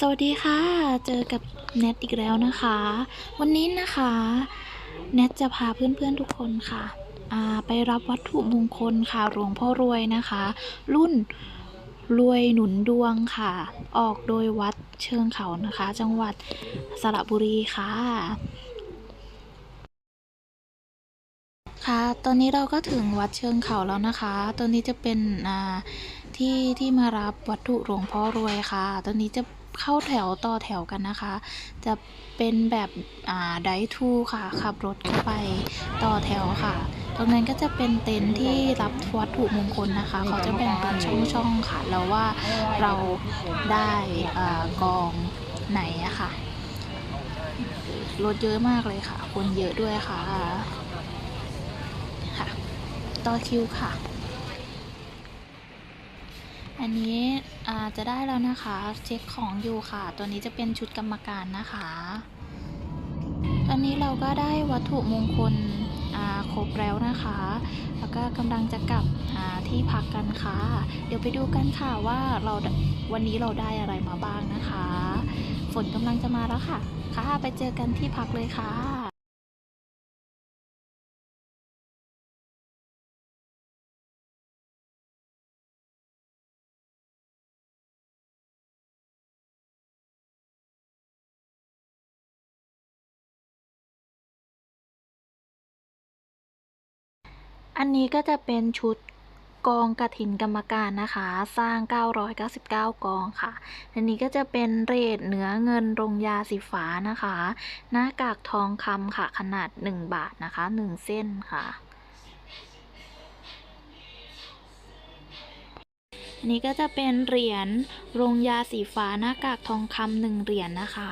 สวัสดีค่ะ เจอกับแนทอีกแล้วนะคะ วันนี้นะคะแนทจะพาเพื่อนๆทุกคนค่ะ ไปรับวัตถุมงคลค่ะหลวงพ่อรวยนะคะ รุ่นรวยหนุนดวงค่ะ ออกโดยวัดเชิงเขานะคะ จังหวัดสระบุรีค่ะ ค่ะ ตอนนี้เราก็ถึงวัดเชิงเขาแล้วนะคะตัวนี้จะเป็นที่ที่มารับวัตถุหลวงพ่อรวยค่ะ ตอนนี้จะ เข้าแถวต่อแถวกันนะคะ จะเป็นแบบอ่าไดทูค่ะ ขับรถเข้าไปต่อแถวค่ะ ตรงนั้นก็จะเป็นเต็นท์ที่รับวัตถุมงคลนะคะ เขาจะแบ่งเป็นช่องๆค่ะ แล้วว่าเราได้กองไหนอะค่ะ รถเยอะมากเลยค่ะ คนเยอะด้วยค่ะ ค่ะ ต่อคิวค่ะ อันนี้จะได้แล้วนะคะ เช็คของอยู่ค่ะ ตัวนี้จะเป็นชุดกรรมการนะคะ ตอนนี้เราก็ได้วัตถุมงคลครบแล้วนะคะ แล้วก็กำลังจะกลับที่พักกันค่ะ เดี๋ยวไปดูกันค่ะว่าเราวันนี้เราได้อะไรมาบ้างนะคะ ฝนกำลังจะมาแล้วค่ะ ค่ะ ไปเจอกันที่พักเลยค่ะ อันนี้ก็จะเป็นชุดกองกระถินกรรมการนะคะ สร้าง 999 กองค่ะ อันนี้ก็จะเป็นเรทเนื้อเงินรงยาสีฟ้านะคะ หน้ากากทองคำค่ะ ขนาด 1 บาทนะคะ 1 เส้นค่ะอันนี้ก็จะเป็นเหรียญรงยาสีฟ้าหน้ากากทองคำหนึ่งเหรียญนะคะ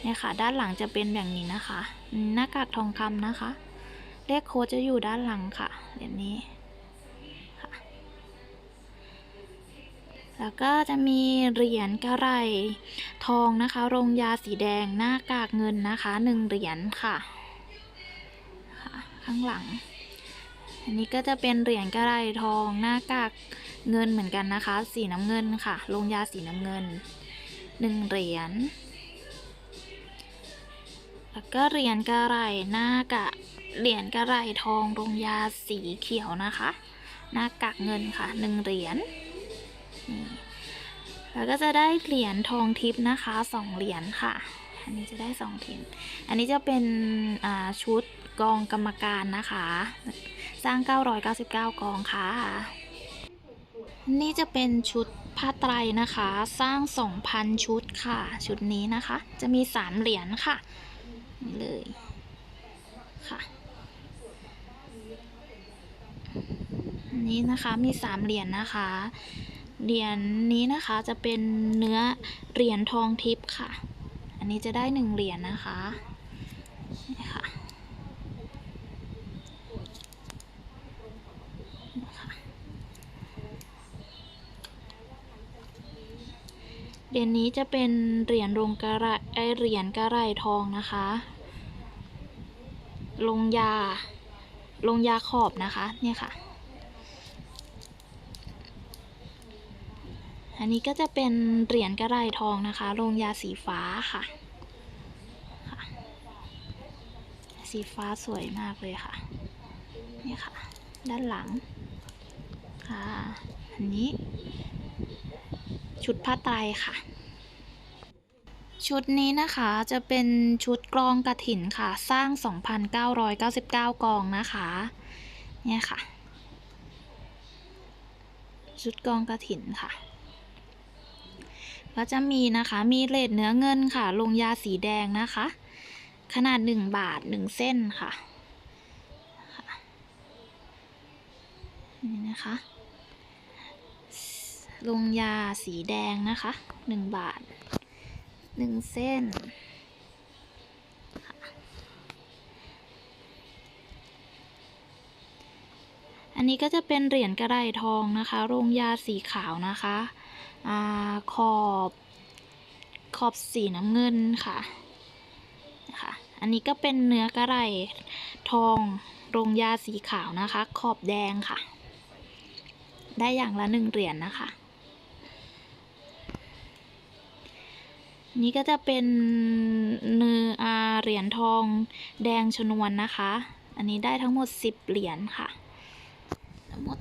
เนี่ยค่ะ ด้านหลังจะเป็นแบบนี้นะคะ หน้ากากทองคำนะคะ เลขโค้ดจะอยู่ด้านหลังค่ะเหรียญนี้ค่ะ แล้วก็จะมีเหรียญกระไรทองนะคะ โรงยาสีแดงหน้ากากเงินนะคะหนึ่งเหรียญค่ะค่ะข้างหลัง อันนี้ก็จะเป็นเหรียญกระไรทองหน้ากากเงินเหมือนกันนะคะ สีน้ำเงินค่ะ โรงยาสีน้ำเงินหนึ่งเหรียญแล้วก็เหรียญกระไรหน้ากะ เหรียญกระไรทองรงยาสีเขียวนะคะ หน้ากากเงินค่ะหนึ่งเหรียญแล้วก็จะได้เหรียญทองทิพย์นะคะสองเหรียญค่ะ อันนี้จะได้สองเหรียญอันนี้จะเป็นชุดกองกรรมการนะคะ สร้าง 999 กองค่ะ นี่จะเป็นชุดผ้าไตรนะคะ สร้าง 2,000 ชุดค่ะ ชุดนี้นะคะ จะมี 3 เหรียญค่ะ นี่เลยค่ะ นี้นะคะมี3เหรียญนะคะ เหรียญนี้นะคะจะเป็นเนื้อเหรียญทองทิพย์ค่ะ อันนี้จะได้1เหรียญนะคะนี่ค่ะเหรียญนี้จะเป็นเหรียญลงกระไรไอเหรียญกระไรทองนะคะ ลงยาลงยาขอบนะคะ เนี่ยค่ะ อันนี้ก็จะเป็นเหรียญกระไรทองนะคะลงยาสีฟ้าค่ะ สีฟ้าสวยมากเลยค่ะ นี่ค่ะ ด้านหลัง ค่ะ อันนี้ ชุดผ้าไตรค่ะชุดนี้นะคะจะเป็นชุดกลองกระถินค่ะ สร้าง 2,999 กองนะคะ เนี่ยค่ะ ชุดกองกระถินค่ะ ก็จะมีนะคะมีเลดเนื้อเงินค่ะ ลงยาสีแดงนะคะ ขนาด 1 บาท 1 เส้นค่ะนี่นะคะ ลงยาสีแดงนะคะ 1 บาท 1 เส้นอันนี้ก็จะเป็นเหรียญกระไรทองนะคะลงยาสีขาวนะคะ อขอบขอบสีน้ำเงินค่ะนะคะอันนี้ก็เป็นเนื้อกระไรทองลงยาสีขาวนะคะ ขอบแดงค่ะ ได้อย่างละหนึ่งเหรียญนะคะ นี่ก็จะเป็นเนื้ออาเหรียญทองแดงชนวนนะคะ อันนี้ได้ทั้งหมด 10 เหรียญค่ะทั้งหมด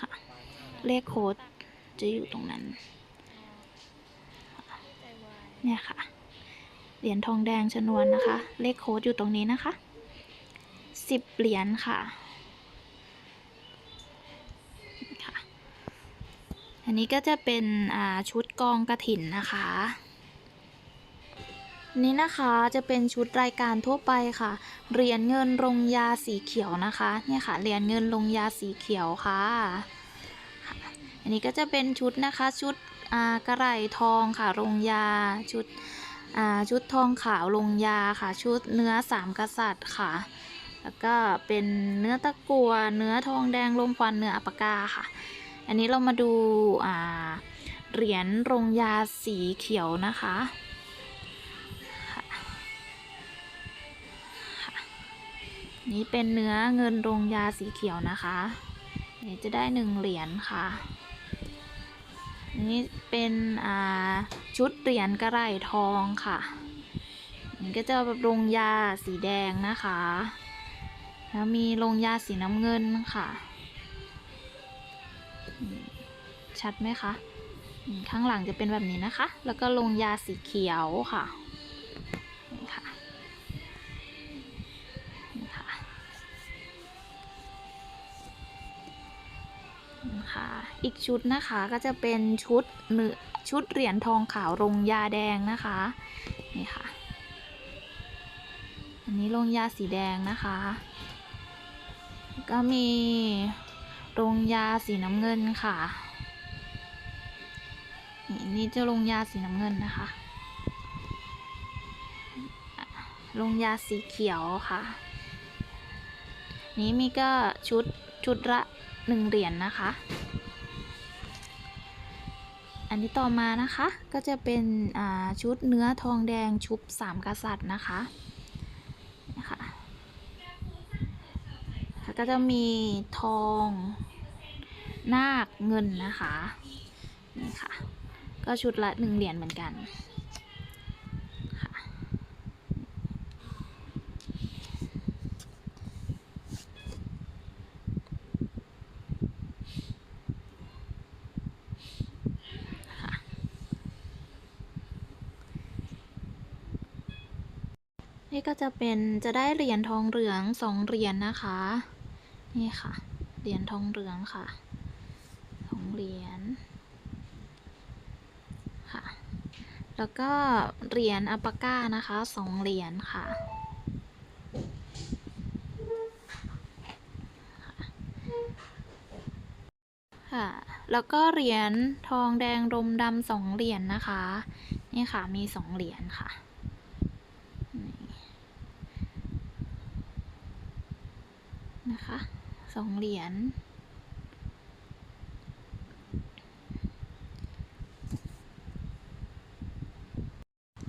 ค่ะ เลขโค้ดจะอยู่ตรงนั้น เนี่ยค่ะ เหรียญทองแดงชนวนนะคะ เลขโค้ดอยู่ตรงนี้นะคะ10เหรียญค่ะค่ะ อันนี้ก็จะเป็นอ่าชุดกองกระถินนะคะนี่นะคะจะเป็นชุดรายการทั่วไปค่ะ เหรียญเงินลงยาสีเขียวนะคะ เนี่ยค่ะ เหรียญเงินลงยาสีเขียวค่ะ นนี้ก็จะเป็นชุดนะคะชุดกระไหลทองค่ะลงยาชุดชุดทองขาวลงยาค่ะ ชุดเนื้อสามกษัตริย์ค่ะ แล้วก็เป็นเนื้อตะกัว เนื้อทองแดงลมควันเนื้ออัปกาค่ะ อันนี้เรามาดูาเหรียญลงยาสีเขียวนะคะนี่เป็นเนื้อเงินลงยาสีเขียวนะคะนี่จะได้หนึ่งเหรียญค่ะ นี่เป็นอ่าชุดเหรียญกระไหล่ทองค่ะนี่ก็จะลงยาสีแดงนะคะ แล้วมีลงยาสีน้ำเงินค่ะ ชัดไหมคะ ข้างหลังจะเป็นแบบนี้นะคะ แล้วก็ลงยาสีเขียวค่ะ ค่ะอีกชุดนะคะก็จะเป็นชุดเนื้อชุดเหรียญทองขาวลงยาแดงนะคะนี่ค่ะ อันนี้ลงยาสีแดงนะคะ ก็มีลงยาสีน้ำเงินค่ะนี่นี่จะลงยาสีน้ำเงินนะคะอะลงยาสีเขียวค่ะ นี้มีก็ชุดชุดละ หนึ่งเหรียญนนะคะ อันนี้ต่อมานะคะก็จะเป็นชุดเนื้อทองแดงชุบสามกษัตริย์นะคะนะคะก็จะมีทองนาคเงินนะคะนี่ค่ะก็ชุดละหนึ่งเหรียญเหมือนกัน นี่ก็จะเป็นจะได้เหรียญทองเหลืองสองเหรียญนะคะ นี่ค่ะ เหรียญทองเหลืองค่ะสองเหรียญค่ะ แล้วก็เหรียญอัปปาก้านะคะสองเหรียญค่ะค่ะ แล้วก็เหรียญทองแดงรมดำสองเหรียญนะคะ นี่ค่ะ มีสองเหรียญค่ะนี่นะคะ สองเหรียญ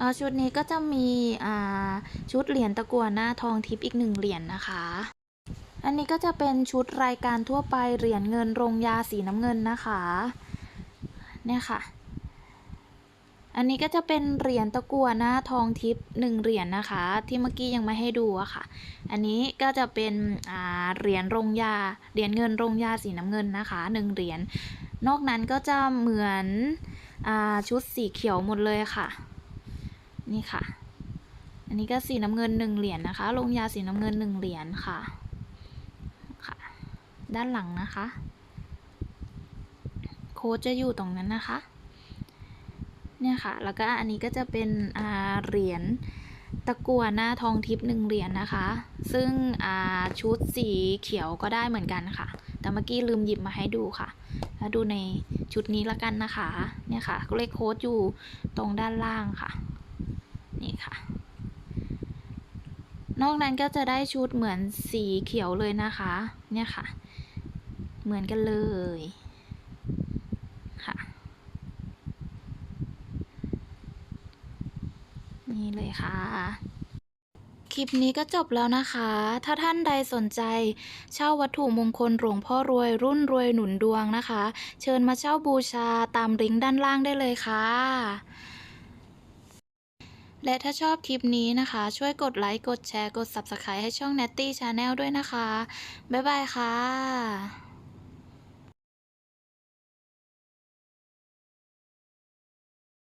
อ่อชุดนี้ก็จะมีอ่าชุดเหรียญตะกั่วหน้าทองทิพย์อีกหนึ่งเหรียญนะคะ อันนี้ก็จะเป็นชุดรายการทั่วไปเหรียญเงินโรงยาสีน้ำเงินนะคะ เนี่ยค่ะ อันนี้ก็จะเป็นเหรียญตะกั่วหน้าทองทิพย์หนึ่งเหรียญนะคะ ที่เมื่อกี้ยังไม่ให้ดูอะค่ะ อันนี้ก็จะเป็นอ่าเหรียญรงยาเหรียญเงินรงยาสีน้ำเงินนะคะหนึ่งเหรียญนอกนั้นก็จะเหมือนอาชุดสีเขียวหมดเลยค่ะ นี่ค่ะ อันนี้ก็สีน้ำเงินหนึ่งเหรียญนะคะลงยาสีน้ำเงินหนึ่งเหรียญค่ะค่ะ ด้านหลังนะคะ โค้ดจะอยู่ตรงนั้นนะคะ เนี่ยค่ะ แล้วก็อันนี้ก็จะเป็นเหรียญตะกัวหน้าทองทิพย์หนึ่งเหรียญนะคะ ซึ่งชุดสีเขียวก็ได้เหมือนกันค่ะ แต่เมื่อกี้ลืมหยิบมาให้ดูค่ะ แล้วดูในชุดนี้ละกันนะคะ เนี่ยค่ะเลขโค้ดอยู่ตรงด้านล่างค่ะ นี่ค่ะ นอกนั้นก็จะได้ชุดเหมือนสีเขียวเลยนะคะ เนี่ยค่ะ เหมือนกันเลย ค่ะ นี่เลยค่ะ คลิปนี้ก็จบแล้วนะคะ ถ้าท่านใดสนใจเช่าวัตถุมงคลหลวงพ่อรวยรุ่นรวยหนุนดวงนะคะ เชิญมาเช่าบูชาตามลิงก์ด้านล่างได้เลยค่ะและถ้าชอบคลิปนี้นะคะ ช่วยกดไลค์ กดแชร์ กด Subscribe ให้ช่อง Natty Channel ด้วยนะคะ บ๊ายบายค่ะ